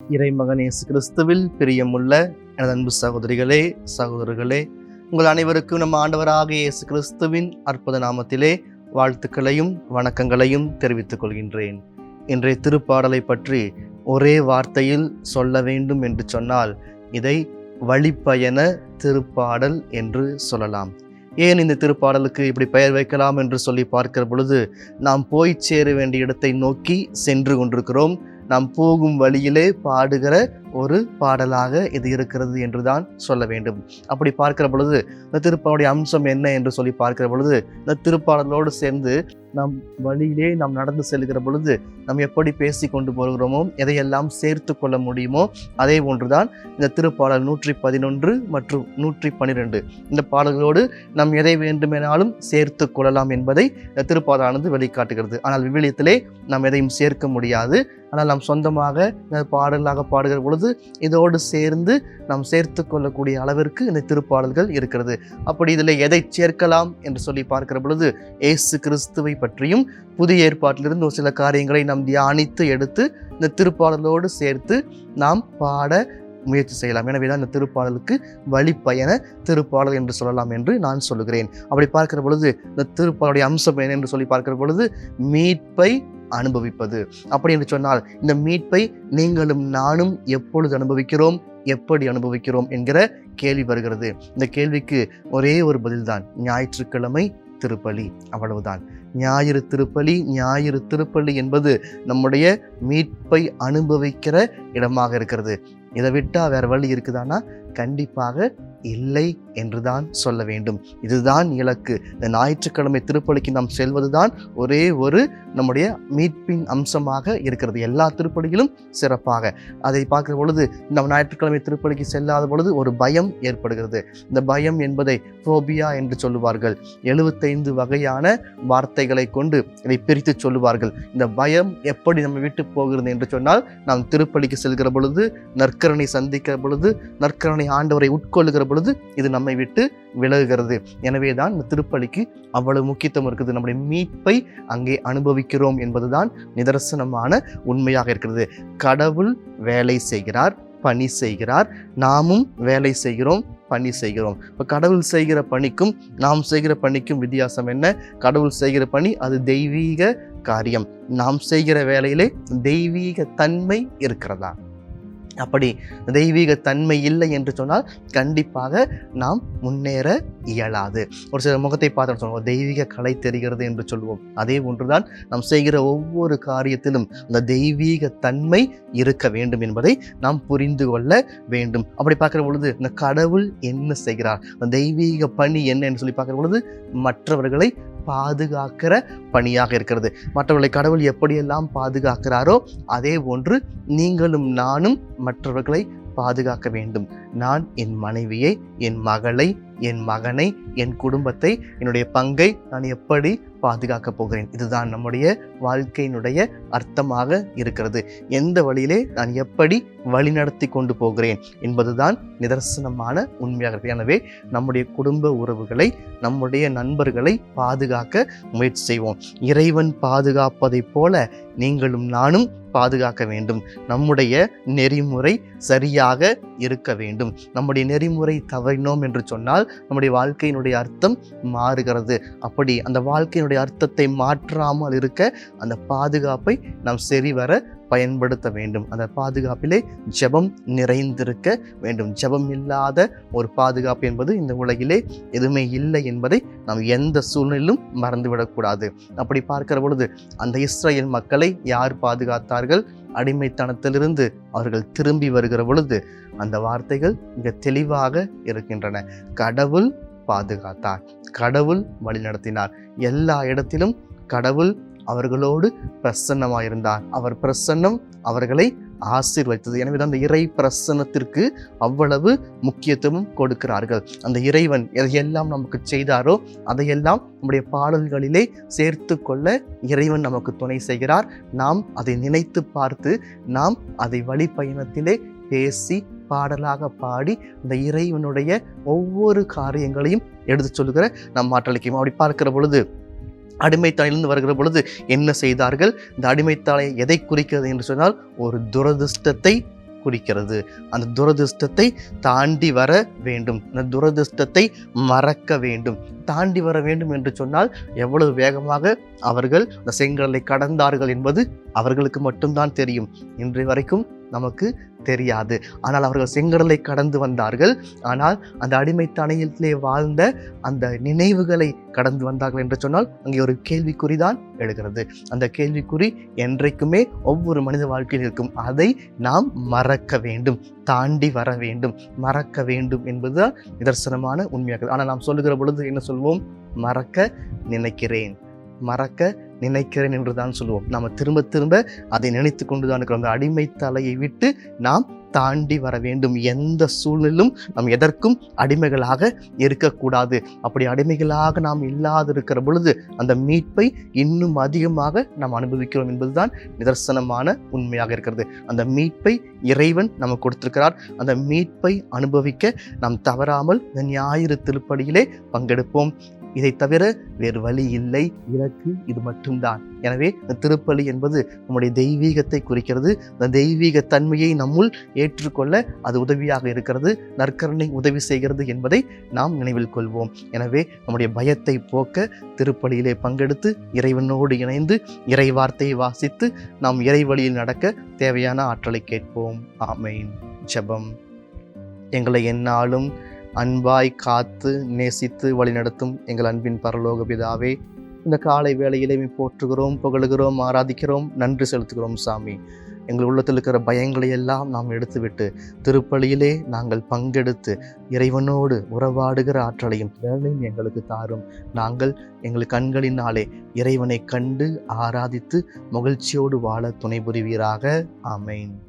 இறைமகன் இயேசு கிறிஸ்துவில் பிரியமுள்ள எனது அன்பு சகோதரிகளே சகோதரர்களே உங்கள் அனைவருக்கும் நம்ம ஆண்டவராக இயேசு கிறிஸ்துவின் அற்புத நாமத்திலே வாழ்த்துக்களையும் வணக்கங்களையும் தெரிவித்துக் கொள்கின்றேன். இன்றைய திருப்பாடலை பற்றி ஒரே வார்த்தையில் சொல்ல வேண்டும் என்று சொன்னால் இதை வழிப்பயண திருப்பாடல் என்று சொல்லலாம். ஏன் இந்த திருப்பாடலுக்கு இப்படி பெயர் வைக்கலாம் என்று சொல்லி பார்க்கிற பொழுது நாம் போய் சேர வேண்டிய இடத்தை நோக்கி சென்று கொண்டிருக்கிறோம். நாம் போகும் வழியிலே பாடுகிற ஒரு பாடலாக இது இருக்கிறது என்றுதான் சொல்ல வேண்டும். அப்படி பார்க்கிற பொழுது இந்த திருப்பாவுடைய அம்சம் என்ன என்று சொல்லி பார்க்கிற பொழுது இந்த திருப்பாடலோடு சேர்ந்து நம் வழியிலே நாம் நடந்து செல்கிற பொழுது நாம் எப்படி பேசி கொண்டு போகிறோமோ எதையெல்லாம் சேர்த்து கொள்ள முடியுமோ அதே ஒன்றுதான் இந்த திருப்பாடல் நூற்றி பதினொன்று மற்றும் நூற்றி பன்னிரெண்டு இந்த பாடல்களோடு நாம் எதை வேண்டுமெனாலும் சேர்த்து கொள்ளலாம் என்பதை இந்த திருப்பாடலானது வெளிக்காட்டுகிறது. ஆனால் விவிலியத்திலே நாம் எதையும் சேர்க்க முடியாது. ஆனால் நாம் சொந்தமாக இந்த பாடலாக பாடுகிற பொழுது இதோடு சேர்ந்து நாம் சேர்த்து கொள்ளக்கூடிய அளவிற்கு இந்த திருப்பாடல்கள் இருக்கிறது. அப்படி இதில் எதை சேர்க்கலாம் என்று சொல்லி பார்க்கிற பொழுது ஏசு கிறிஸ்துவை பற்றியும் புதிய ஏற்பாட்டிலிருந்து ஒரு சில காரியங்களை நாம் தியானித்து எடுத்து இந்த திருப்பாடலோடு சேர்த்து நாம் பாட முயற்சி செய்யலாம். எனவே தான் இந்த திருப்பாடலுக்கு வழிப்பயண திருப்பாடல் என்று சொல்லலாம் என்று நான் சொல்லுகிறேன். அப்படி பார்க்கிற பொழுது இந்த திருப்பாடலுடைய அம்சம் என்ன என்று சொல்லி பார்க்கிற பொழுது மீட்பை அனுபவிப்பது. அப்படி என்று சொன்னால் இந்த மீட்பை நீங்களும் நானும் எப்பொழுது அனுபவிக்கிறோம் எப்படி அனுபவிக்கிறோம் என்கிற கேள்வி வருகிறது. இந்த கேள்விக்கு ஒரே ஒரு பதில்தான் ஞாயிற்றுக்கிழமை திருப்பலி. அவ்வளவுதான். ஞாயிறு திருப்பலி ஞாயிறு திருப்பலி என்பது நம்முடைய மீட்பை அனுபவிக்கிற இடமாக இருக்கிறது. இதை விட்டால் வேற வழி இருக்குதானா? கண்டிப்பாக இல்லை என்றுதான் சொல்ல வேண்டும். இதுதான் இலக்கு. இந்த ஞாயிற்றுக்கிழமை திருப்பலிக்கு நாம் செல்வதுதான் ஒரே ஒரு நம்முடைய மீட்பின் அம்சமாக இருக்கிறது. எல்லா திருப்பலிகளும் சிறப்பாக. அதை பார்க்கிற பொழுது நம் ஞாயிற்றுக்கிழமை திருப்பலிக்கு செல்லாத பொழுது ஒரு பயம் ஏற்படுகிறது. இந்த பயம் என்பதை ஃபோபியா என்று சொல்லுவார்கள். எழுபத்தைந்து வகையான வார்த்தைகளை கொண்டு இதை பிரித்து சொல்லுவார்கள். இந்த பயம் எப்படி நம்ம விட்டு போகிறது என்று சொன்னால் நாம் திருப்பலிக்கு செல்கிற பொழுது நற்கரனை சந்திக்கிற பொழுது நற்கரணை நற்கரனை ஆண்டவரை உட்கொள்ளுகிற பொழுது இது நம்மை விட்டு விலகுகிறது. எனவே தான் இந்த திருப்பலிக்கு அவ்வளவு முக்கியத்துவம் இருக்குது. நம்முடைய மீட்பை அங்கே அனுபவிக்கிறோம் என்பதுதான் நிதர்சனமான உண்மையாக இருக்கிறது. கடவுள் வேலை செய்கிறார் பணி செய்கிறார். நாமும் வேலை செய்கிறோம் பணி செய்கிறோம். இப்போ கடவுள் செய்கிற பணிக்கும் நாம் செய்கிற பணிக்கும் வித்தியாசம் என்ன? கடவுள் செய்கிற பணி அது தெய்வீக காரியம். நாம் செய்கிற வேலையிலே தெய்வீக தன்மை இருக்கிறதா? அப்படி தெய்வீக தன்மை இல்லை என்று சொன்னால் கண்டிப்பாக நாம் முன்னேற இயலாது. ஒரு சில முகத்தை பார்த்து சொல்லுவோம் தெய்வீக கலை தெரிகிறது என்று சொல்லுவோம் அதே ஒன்றுதான் நாம் செய்கிற ஒவ்வொரு காரியத்திலும் அந்த தெய்வீக தன்மை இருக்க வேண்டும் என்பதை நாம் புரிந்து கொள்ள வேண்டும். அப்படி பார்க்குற பொழுது இந்த கடவுள் என்ன செய்கிறார்? அந்த தெய்வீக பணி என்ன என்று சொல்லி பார்க்குற பொழுது மற்றவர்களை பாதுகாக்கிற பணியாக இருக்கிறது. மற்றவர்களை கடவுள் எப்படியெல்லாம் பாதுகாக்கிறாரோ அதே போன்று நீங்களும் நானும் மற்றவர்களை பாதுகாக்க வேண்டும். நான் என் மனைவியை என் மகளை என் மகனை என் குடும்பத்தை என்னுடைய பங்கை நான் எப்படி பாதுகாக்கப் போகிறேன்? இதுதான் நம்முடைய வாழ்க்கையினுடைய அர்த்தமாக இருக்கிறது. எந்த வழியிலே நான் எப்படி வழிநடத்தி கொண்டு போகிறேன் என்பதுதான் நிதர்சனமான உண்மையாக இருக்கு. எனவே நம்முடைய குடும்ப உறவுகளை நம்முடைய நண்பர்களை பாதுகாக்க முயற்சி செய்வோம். இறைவன் பாதுகாப்பதைப் போல நீங்களும் நானும் பாதுகாக்க வேண்டும். நம்முடைய நெறிமுறை சரியாக இருக்க வேண்டும். நம்முடைய நெறிமுறை தவறினோம் என்று சொன்னால் நம்முடைய வாழ்க்கையினுடைய அர்த்தம் மாறுகிறது. அப்படி அந்த வாழ்க்கையினுடைய அர்த்தத்தை மாற்றாமல் இருக்க அந்த பாதுகாப்பை நாம் சரிவர பயன்படுத்த வேண்டும். அந்த பாதுகாப்பிலே ஜெபம் நிறைந்திருக்க வேண்டும். ஜெபம் இல்லாத ஒரு பாதுகாப்பு என்பது இந்த உலகிலே எதுவுமே இல்லை என்பதை நாம் எந்த சூழ்நிலையிலும் மறந்துவிடக்கூடாது. அப்படி பார்க்கிற பொழுது அந்த இஸ்ரேல் மக்களை யார் பாதுகாத்தார்கள்? அடிமைத்தனத்திலிருந்து அவர்கள் திரும்பி வருகிற பொழுது அந்த வார்த்தைகள் மிக தெளிவாக இருக்கின்றன. கடவுள் பாதுகாத்தார். கடவுள் வழிநடத்தினார். எல்லா இடத்திலும் கடவுள் அவர்களோடு பிரசன்னமாயிருந்தார் அவர் பிரசன்னம் அவர்களை ஆசீர்வதித்தது. எனவே அந்த இறை பிரசன்னத்திற்கு அவ்வளவு முக்கியத்துவம் கொடுக்கிறார்கள். அந்த இறைவன் எதையெல்லாம் நமக்கு செய்தாரோ அதையெல்லாம் நம்முடைய பாடல்களிலே சேர்த்து கொள்ள இறைவன் நமக்கு துணை செய்கிறார். நாம் அதை நினைத்து பார்த்து நாம் அதை வழிப்பயணத்திலே பேசி பாடலாக பாடி அந்த இறைவனுடைய ஒவ்வொரு காரியங்களையும் எடுத்து சொல்லுகிற நம் மாற்றளிக்கும் அப்படி பார்க்கிற பொழுது அடிமைத்தாயிலிருந்து வருகிற பொழுது என்ன செய்தார்கள்? இந்த அடிமைத்தாளை எதை குறிக்கிறது என்று சொன்னால் ஒரு துரதிர்ஷ்டத்தை குறிக்கிறது. அந்த துரதிர்ஷ்டத்தை தாண்டி வர வேண்டும். அந்த துரதிர்ஷ்டத்தை மறக்க வேண்டும். தாண்டி வர வேண்டும் என்று சொன்னால் எவ்வளவு வேகமாக அவர்கள் அந்த செங்கடலை கடந்தார்கள் என்பது அவர்களுக்கு மட்டும்தான் தெரியும். இன்று வரைக்கும் நமக்கு தெரியாது. ஆனால் அவர்கள் செங்கடலை கடந்து வந்தார்கள். ஆனால் அந்த அடிமைத்தனையிலே வாழ்ந்த அந்த நினைவுகளை கடந்து வந்தார்கள் என்று சொன்னால் அங்கே ஒரு கேள்விக்குறி தான் எழுகிறது. அந்த கேள்விக்குறி என்றைக்குமே ஒவ்வொரு மனித வாழ்க்கையில் இருக்கும். அதை நாம் மறக்க வேண்டும். தாண்டி வர வேண்டும் மறக்க வேண்டும் என்பதுதான் நிதர்சனமான உண்மையாக ஆனால் நாம் சொல்லுகிற பொழுது என்ன சொல்வோம்? மறக்க நினைக்கிறேன். மறக்க நினைக்கிறேன் என்று தான் சொல்லுவோம் நாம் திரும்ப திரும்ப அதை நினைத்து கொண்டு தான் இருக்கிறோம். அந்த அடிமை தலையை விட்டு நாம் தாண்டி வர வேண்டும். எந்த சூழ்நிலும் நாம் எதற்கும் அடிமைகளாக இருக்கக்கூடாது. அப்படி அடிமைகளாக நாம் இல்லாதிருக்கிற பொழுது அந்த மீட்பை இன்னும் அதிகமாக நாம் அனுபவிக்கிறோம் என்பதுதான் நிதர்சனமான உண்மையாக இருக்கிறது. அந்த மீட்பை இறைவன் நமக்கு கொடுத்திருக்கிறார். அந்த மீட்பை அனுபவிக்க நாம் தவறாமல் இந்த ஞாயிறு திருப்படியிலே பங்கெடுப்போம். இதை தவிர வேறு வழி இல்லை. இலக்கு இது மட்டும்தான். எனவே இந்த திருப்பலி என்பது நம்முடைய தெய்வீகத்தை குறிக்கிறது. அந்த தெய்வீக தன்மையை நம்முள் ஏற்றுக்கொள்ள அது உதவியாக இருக்கிறது. நற்கரணை உதவி செய்கிறது என்பதை நாம் நினைவில் கொள்வோம். எனவே நம்முடைய பயத்தை போக்க திருப்பலியிலே பங்கெடுத்து இறைவனோடு இணைந்து இறை வார்த்தையை வாசித்து நாம் இறை வழியில் நடக்க தேவையான ஆற்றலை கேட்போம். ஆமென். ஜெபம். எங்களை எந்நாளும் அன்பாய் காத்து நேசித்து வழிநடத்தும் எங்கள் அன்பின் பரலோக பிதாவே இந்த காலை வேளையிலே போற்றுகிறோம் புகழுகிறோம் ஆராதிக்கிறோம் நன்றி செலுத்துகிறோம் சாமி. எங்கள் உள்ளத்தில் இருக்கிற பயங்களை எல்லாம் நாம் எடுத்துவிட்டு திருப்பலியிலே நாங்கள் பங்கெடுத்து இறைவனோடு உறவாடுகிற ஆற்றலையும் திறனையும் எங்களுக்கு தாரும். நாங்கள் எங்கள் கண்களினாலே இறைவனை கண்டு ஆராதித்து மகிழ்ச்சியோடு வாழ துணை புரிவீராக. ஆமென்.